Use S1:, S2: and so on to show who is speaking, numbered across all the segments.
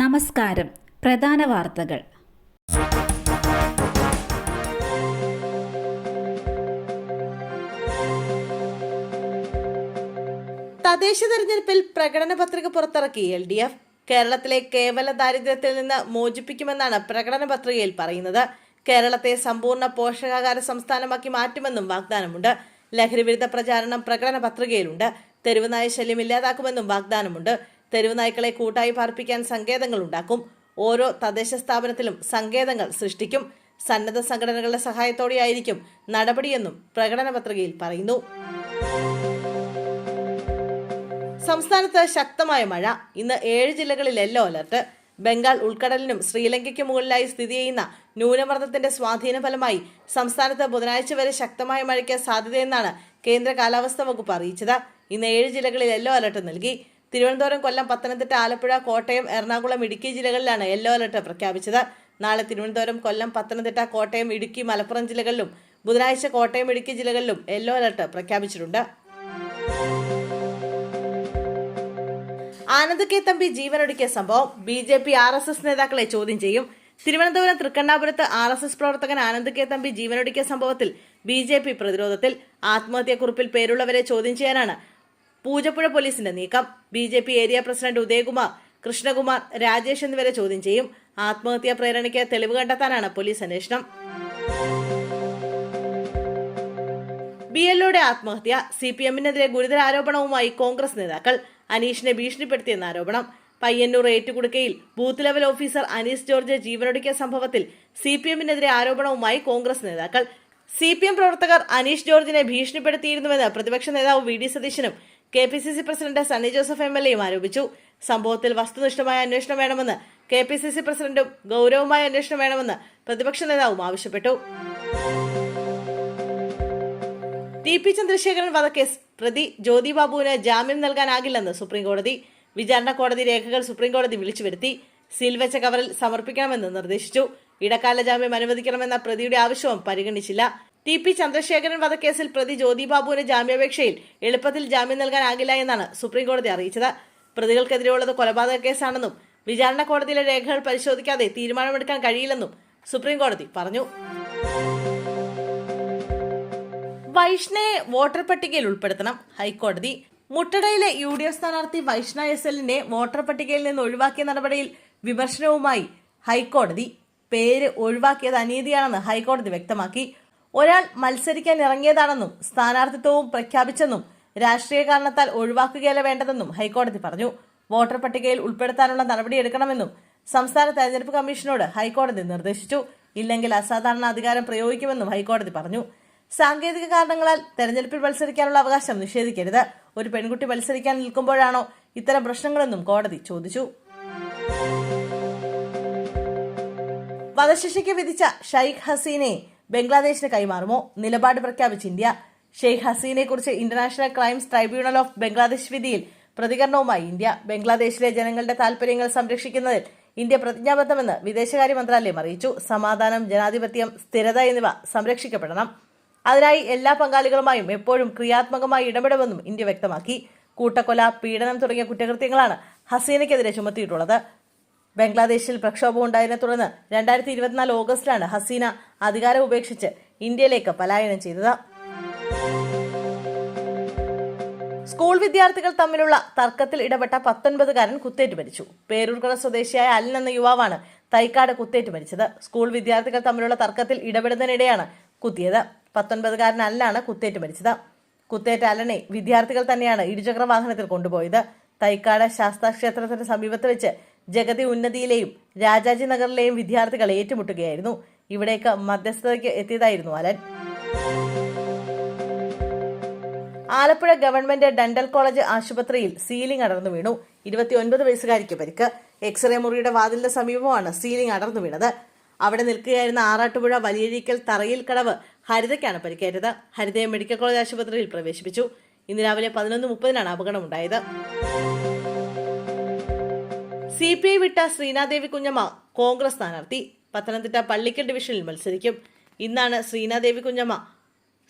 S1: നമസ്കാരം പ്രധാന വാർത്തകൾ
S2: തദ്ദേശ തെരഞ്ഞെടുപ്പിൽ പ്രകടന പത്രിക പുറത്തിറക്കി എൽ ഡി എഫ് കേരളത്തിലെ കേവല ദാരിദ്ര്യത്തിൽ നിന്ന് മോചിപ്പിക്കുമെന്നാണ് പ്രകടന പത്രികയിൽ പറയുന്നത് കേരളത്തെ സമ്പൂർണ്ണ പോഷകാഹാര സംസ്ഥാനമാക്കി മാറ്റുമെന്നും വാഗ്ദാനമുണ്ട് ലഹരിവിരുദ്ധ പ്രചാരണം പ്രകടന പത്രികയിലുണ്ട് തെരുവുനായ ശല്യം ഇല്ലാതാക്കുമെന്നും വാഗ്ദാനമുണ്ട് തെരുവ് നായ്ക്കളെ കൂട്ടായി പാർപ്പിക്കാൻ സങ്കേതങ്ങൾ ഉണ്ടാക്കും ഓരോ തദ്ദേശ സ്ഥാപനത്തിലും സങ്കേതങ്ങൾ സൃഷ്ടിക്കും സന്നദ്ധ സംഘടനകളുടെ സഹായത്തോടെയായിരിക്കും നടപടിയെന്നും പ്രകടന പത്രികയിൽ പറയുന്നു സംസ്ഥാനത്ത് ശക്തമായ മഴ ഇന്ന് ഏഴ് ജില്ലകളിൽ യെല്ലോ അലർട്ട് ബംഗാൾ ഉൾക്കടലിനും ശ്രീലങ്കയ്ക്കും മുകളിലായി സ്ഥിതി ചെയ്യുന്ന ന്യൂനമർദ്ദത്തിന്റെ സ്വാധീന ഫലമായി സംസ്ഥാനത്ത് ബുധനാഴ്ച വരെ ശക്തമായ മഴയ്ക്ക് സാധ്യതയെന്നാണ് കേന്ദ്ര കാലാവസ്ഥാ വകുപ്പ് അറിയിച്ചത് ഇന്ന് ഏഴ് ജില്ലകളിൽ യെല്ലോ അലർട്ട് നൽകി തിരുവനന്തപുരം കൊല്ലം പത്തനംതിട്ട ആലപ്പുഴ കോട്ടയം എറണാകുളം ഇടുക്കി ജില്ലകളിലാണ് യെല്ലോ അലർട്ട് പ്രഖ്യാപിച്ചത് നാളെ തിരുവനന്തപുരം കൊല്ലം പത്തനംതിട്ട കോട്ടയം ഇടുക്കി മലപ്പുറം ജില്ലകളിലും ബുധനാഴ്ച കോട്ടയം ഇടുക്കി ജില്ലകളിലും യെല്ലോ അലർട്ട് പ്രഖ്യാപിച്ചിട്ടുണ്ട് ആനന്ദ് കെ തമ്പി ജീവനൊടുക്കിയ സംഭവം B J P R S S നേതാക്കളെ ചോദ്യം ചെയ്യും തിരുവനന്തപുരം തൃക്കണ്ണാപുരത്ത് ആർ എസ് എസ് പ്രവർത്തകൻ ആനന്ദ് കെ തമ്പി ജീവനൊടുക്കിയ സംഭവത്തിൽ ബി ജെ പി പ്രതിരോധത്തിൽ ആത്മഹത്യാക്കുറിപ്പിൽ പേരുള്ളവരെ ചോദ്യം ചെയ്യാനാണ് പൂജപ്പുഴ പോലീസിന്റെ നീക്കം B J P area president Udayakumar Krishnakumar Rajesh എന്നിവരെ ചോദ്യം ചെയ്യും ആത്മഹത്യാ പ്രേരണയ്ക്ക് തെളിവ് കണ്ടെത്താനാണ് പോലീസ് അന്വേഷണം ബി എൽഒയുടെ ആത്മഹത്യ സി പി എമ്മിനെതിരെ ഗുരുതര ആരോപണവുമായി കോൺഗ്രസ് നേതാക്കൾ അനീഷിനെ ഭീഷണിപ്പെടുത്തിയെന്ന ആരോപണം പയ്യന്നൂർ ഏറ്റുകൊടുക്കയിൽ booth level officer Anees George ജീവനൊടുക്കിയ സംഭവത്തിൽ സി പി എമ്മിനെതിരെ ആരോപണവുമായി കോൺഗ്രസ് നേതാക്കൾ സി പി എം പ്രവർത്തകർ അനീഷ് ജോർജിനെ ഭീഷണിപ്പെടുത്തിയിരുന്നുവെന്ന് പ്രതിപക്ഷ നേതാവ് വി ഡി സതീശനും K P C C president Sunny Joseph M L എയും ആരോപിച്ചു സംഭവത്തിൽ വസ്തുനിഷ്ഠമായ അന്വേഷണം വേണമെന്ന് കെ പി സി സി പ്രസിഡന്റും ഗൗരവമായ അന്വേഷണം വേണമെന്ന് പ്രതിപക്ഷ നേതാവും ആവശ്യപ്പെട്ടു ടി പി ചന്ദ്രശേഖരൻ വധക്കേസ് പ്രതി ബാബുവിന് ജാമ്യം നൽകാനാകില്ലെന്ന് സുപ്രീംകോടതി വിചാരണ കോടതി രേഖകൾ സുപ്രീംകോടതി വിളിച്ചു വരുത്തി സീൽ വെച്ച കവറിൽ സമർപ്പിക്കണമെന്ന് നിർദ്ദേശിച്ചു ഇടക്കാല ജാമ്യം അനുവദിക്കണമെന്ന പ്രതിയുടെ ആവശ്യവും പരിഗണിച്ചില്ല ടി പി ചന്ദ്രശേഖരൻ വധക്കേസിൽ പ്രതി ജ്യോതിബാബുവിന് ജാമ്യാപേക്ഷയിൽ എളുപ്പത്തിൽ ജാമ്യം നൽകാനാകില്ല എന്നാണ് സുപ്രീംകോടതി അറിയിച്ചത് പ്രതികൾക്കെതിരെയുള്ളത് കൊലപാതക കേസാണെന്നും വിചാരണ കോടതിയിലെ രേഖകൾ പരിശോധിക്കാതെ തീരുമാനമെടുക്കാൻ കഴിയില്ലെന്നും സുപ്രീംകോടതി പറഞ്ഞു വൈഷ്ണയെ വോട്ടർ പട്ടികയിൽ ഉൾപ്പെടുത്തണം ഹൈക്കോടതി മുട്ടടയിലെ യു ഡി എഫ് സ്ഥാനാർത്ഥി വൈഷ്ണ എസ് എല്ലിനെ വോട്ടർ പട്ടികയിൽ നിന്ന് ഒഴിവാക്കിയ നടപടിയിൽ വിമർശനവുമായി ഹൈക്കോടതി പേര് ഒഴിവാക്കിയത് അനീതിയാണെന്ന് ഹൈക്കോടതി വ്യക്തമാക്കി ഒരാൾ മത്സരിക്കാൻ ഇറങ്ങിയതാണെന്നും സ്ഥാനാർത്ഥിത്വവും പ്രഖ്യാപിച്ചെന്നും രാഷ്ട്രീയ കാരണത്താൽ ഒഴിവാക്കുകയല്ല വേണ്ടതെന്നും ഹൈക്കോടതി പറഞ്ഞു വോട്ടർ പട്ടികയിൽ ഉൾപ്പെടുത്താനുള്ള നടപടിയെടുക്കണമെന്നും സംസ്ഥാന തെരഞ്ഞെടുപ്പ് കമ്മീഷനോട് ഹൈക്കോടതി നിർദ്ദേശിച്ചു ഇല്ലെങ്കിൽ അസാധാരണ അധികാരം പ്രയോഗിക്കുമെന്നും ഹൈക്കോടതി പറഞ്ഞു സാങ്കേതിക കാരണങ്ങളാൽ തെരഞ്ഞെടുപ്പിൽ മത്സരിക്കാനുള്ള അവകാശം നിഷേധിക്കരുത് ഒരു പെൺകുട്ടി മത്സരിക്കാൻ നിൽക്കുമ്പോഴാണോ ഇത്തരം പ്രശ്നങ്ങളെന്നും കോടതി ചോദിച്ചു വധശിക്ഷയ്ക്ക് വിധിച്ച ഷെയ്ഖ് ഹസീനെ ബംഗ്ലാദേശിന് കൈമാറുമോ നിലപാട് പ്രഖ്യാപിച്ച ഇന്ത്യ ഷെയ്ഖ് കുറിച്ച് international crimes tribunal of Bangladesh വിധിയിൽ പ്രതികരണവുമായി ഇന്ത്യ ബംഗ്ലാദേശിലെ ജനങ്ങളുടെ താൽപര്യങ്ങൾ സംരക്ഷിക്കുന്നതിൽ ഇന്ത്യ പ്രതിജ്ഞാബദ്ധമെന്ന് വിദേശകാര്യ മന്ത്രാലയം അറിയിച്ചു സമാധാനം ജനാധിപത്യം സ്ഥിരത എന്നിവ സംരക്ഷിക്കപ്പെടണം അതിനായി എല്ലാ പങ്കാളികളുമായും എപ്പോഴും ക്രിയാത്മകമായി ഇടപെടുമെന്നും ഇന്ത്യ വ്യക്തമാക്കി കൂട്ടക്കൊല പീഡനം തുടങ്ങിയ കുറ്റകൃത്യങ്ങളാണ് ഹസീനയ്ക്കെതിരെ ചുമത്തിയിട്ടുള്ളത് ബംഗ്ലാദേശിൽ പ്രക്ഷോഭം ഉണ്ടായതിനെ തുടർന്ന് രണ്ടായിരത്തി ഇരുപത്തിനാല് ഓഗസ്റ്റിലാണ് ഹസീന അധികാരം ഉപേക്ഷിച്ച് ഇന്ത്യയിലേക്ക് പലായനം ചെയ്തത് സ്കൂൾ വിദ്യാർത്ഥികൾ തമ്മിലുള്ള തർക്കത്തിൽ ഇടപെട്ട പത്തൊൻപതുകാരൻ കുത്തേറ്റ് മരിച്ചു പേരൂർക്കട സ്വദേശിയായ അലിൻ എന്ന യുവാവാണ് തൈക്കാട് കുത്തേറ്റ് മരിച്ചത് സ്കൂൾ വിദ്യാർത്ഥികൾ തമ്മിലുള്ള തർക്കത്തിൽ ഇടപെടുന്നതിനിടെയാണ് കുത്തിയത് പത്തൊൻപതുകാരൻ അല്ലാണ് കുത്തേറ്റ് മരിച്ചത് കുത്തേറ്റ അലനെ വിദ്യാർത്ഥികൾ തന്നെയാണ് ഇരുചക്ര വാഹനത്തിൽ കൊണ്ടുപോയത് തൈക്കാട് ശാസ്താക്ഷേത്രത്തിന് സമീപത്ത് വെച്ച് ജഗതി ഉന്നതിയിലെയും രാജാജി നഗറിലെയും വിദ്യാർത്ഥികൾ ഏറ്റുമുട്ടുകയായിരുന്നു ഇവിടേക്ക് മധ്യസ്ഥതയ്ക്ക് എത്തിയതായിരുന്നു Alan Alappuzha government dental college ആശുപത്രിയിൽ സീലിംഗ് അടർന്നു വീണു ഇരുപത്തിയൊൻപത് വയസ്സുകാരിക്ക് പരിക്ക് എക്സ്റേ മുറിയുടെ വാതിലിന്റെ സമീപമാണ് സീലിംഗ് അടർന്നു വീണത് അവിടെ നിൽക്കുകയായിരുന്ന ആറാട്ടുപുഴ വലിയഴീക്കൽ തറയിൽ കടവ് ഹരിതയ്ക്കാണ് പരിക്കേറ്റത് ഹരിതയെ മെഡിക്കൽ കോളേജ് ആശുപത്രിയിൽ പ്രവേശിപ്പിച്ചു ഇന്ന് രാവിലെ പതിനൊന്ന് മുപ്പതിനാണ് അപകടമുണ്ടായത് സി പി ഐ വിട്ട ശ്രീനാദേവി കുഞ്ഞമ്മ കോൺഗ്രസ് സ്ഥാനാർത്ഥി പത്തനംതിട്ട പള്ളിക്കൽ ഡിവിഷനിൽ മത്സരിക്കും ഇന്നാണ് ശ്രീനാദേവി കുഞ്ഞമ്മ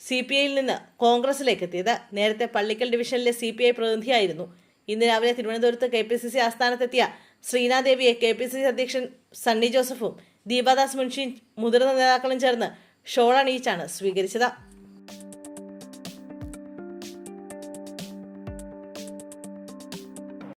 S2: സി പി ഐയിൽ നിന്ന് കോൺഗ്രസിലേക്ക് എത്തിയത് നേരത്തെ പള്ളിക്കൽ ഡിവിഷനിലെ സി പി ഐ പ്രതിനിധിയായിരുന്നു ഇന്ന് രാവിലെ തിരുവനന്തപുരത്ത് കെ പി സി സി ആസ്ഥാനത്തെത്തിയ ശ്രീനാദേവിയെ കെ പി സി സി അധ്യക്ഷൻ സണ്ണി ജോസഫും ദീപാദാസ് മുൻഷിയും മുതിർന്ന നേതാക്കളും ചേർന്ന് ഷോൾ അണിയിച്ചാണ് സ്വീകരിച്ചത്